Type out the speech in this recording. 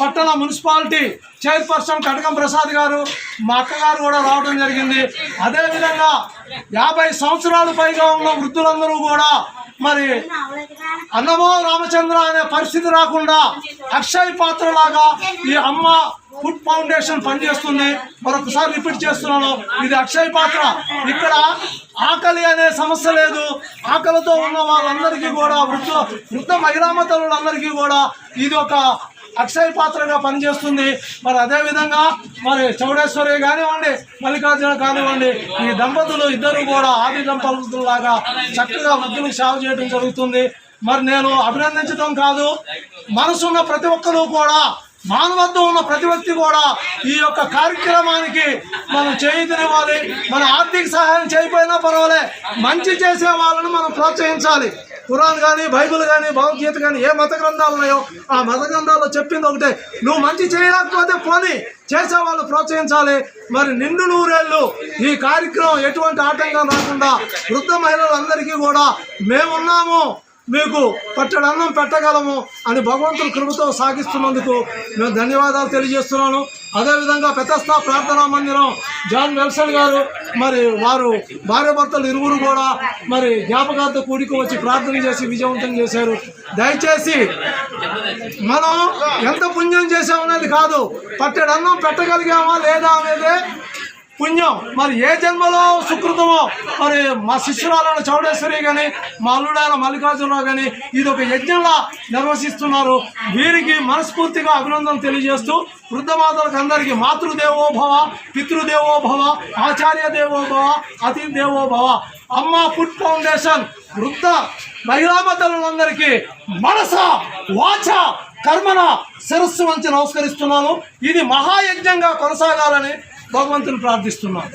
పట్టణ municipality chairperson కటకం ప్రసాద్ గారు మా అక్కగారు కూడా రావడం జరిగింది. అదేవిధంగా యాభై సంవత్సరాలు పైగా ఉన్న వృద్ధులందరూ కూడా మరి అన్నమో రామచంద్ర అనే పరిస్థితి రాకుండా అక్షయ్ పాత్ర లాగా ఈ అమ్మ ఫుడ్ ఫౌండేషన్ పనిచేస్తుంది. మరొకసారి రిపీట్ చేస్తున్నాను. ఇది అక్షయ్ పాత్ర. ఇక్కడ ఆకలి అనే సమస్య లేదు. ఆకలితో ఉన్న వాళ్ళందరికీ కూడా వృద్ధ వృద్ధ మహిళా తల్లులందరికీ కూడా ఇది ఒక అక్షయ పాత్రగా పనిచేస్తుంది. మరి అదేవిధంగా మరి చౌడేశ్వరి కానివ్వండి మల్లికార్జున కానివ్వండి ఈ దంపతులు ఇద్దరు కూడా ఆది దంపతులాగా చక్కగా వృద్ధులకు సేవ చేయడం జరుగుతుంది. మరి నేను అభినందించడం కాదు మనసున్న ప్రతి ఒక్కరూ కూడా మానవత్వం ఉన్న ప్రతి వ్యక్తి కూడా ఈ యొక్క కార్యక్రమానికి మనం చేయుతనివ్వాలి. మన ఆర్థిక సహాయం చేయకపోయినా పర్వాలే మంచి చేసే వాళ్ళని మనం ప్రోత్సహించాలి. ఖురాన్ కానీ బైబిల్ కానీ భగవద్గీత కానీ ఏ మత గ్రంథాలు ఉన్నాయో ఆ మత గ్రంథాల్లో చెప్పింది ఒకటే. నువ్వు మంచి చేయలేకపోతే పోనీ చేసే వాళ్ళు ప్రోత్సహించాలి. మరి నిండు నూరేళ్ళు ఈ కార్యక్రమం ఎటువంటి ఆటంకం రాకుండా వృద్ధ మహిళలందరికీ కూడా మేమున్నాము మీకు పట్టడి అన్నం పెట్టగలము అని భగవంతుని కృపతో సాగిస్తున్నందుకు మేము ధన్యవాదాలు తెలియజేస్తున్నాను. అదేవిధంగా పెతస్థా ప్రార్థనా మందిరం జాన్ వెల్సన్ గారు మరి వారు భార్యాభర్తలు ఇరువురు కూడా మరి జ్ఞాపకార్థ కూడికి వచ్చి ప్రార్థన చేసి విజయవంతం చేశారు. దయచేసి మనం ఎంత పుణ్యం చేసామనేది కాదు పట్టెడన్నం పెట్టగలిగామా లేదా అనేదే పుణ్యం. మరి ఏ జన్మలో సుకృతమో? మరి మా శిష్యురాలైన చౌడేశ్వరి కానీ మా అల్లుడాల మల్లికార్జునరావు కానీ ఇది ఒక యజ్ఞంలా నిర్వహిస్తున్నారు వీరికి మనస్ఫూర్తిగా అభినందన తెలియజేస్తూ వృద్ధమాతలకు అందరికీ మాతృదేవోభవ పితృదేవోభవ ఆచార్య దేవోభవ అతిథి అమ్మ ఫుడ్ ఫౌండేషన్ వృద్ధ మహిళామతలందరికీ మనస వాచ కర్మన శిరస్సు వంచి నమస్కరిస్తున్నాను. ఇది మహాయజ్ఞంగా కొనసాగాలని భగవంతుని ప్రార్థిస్తున్నాం.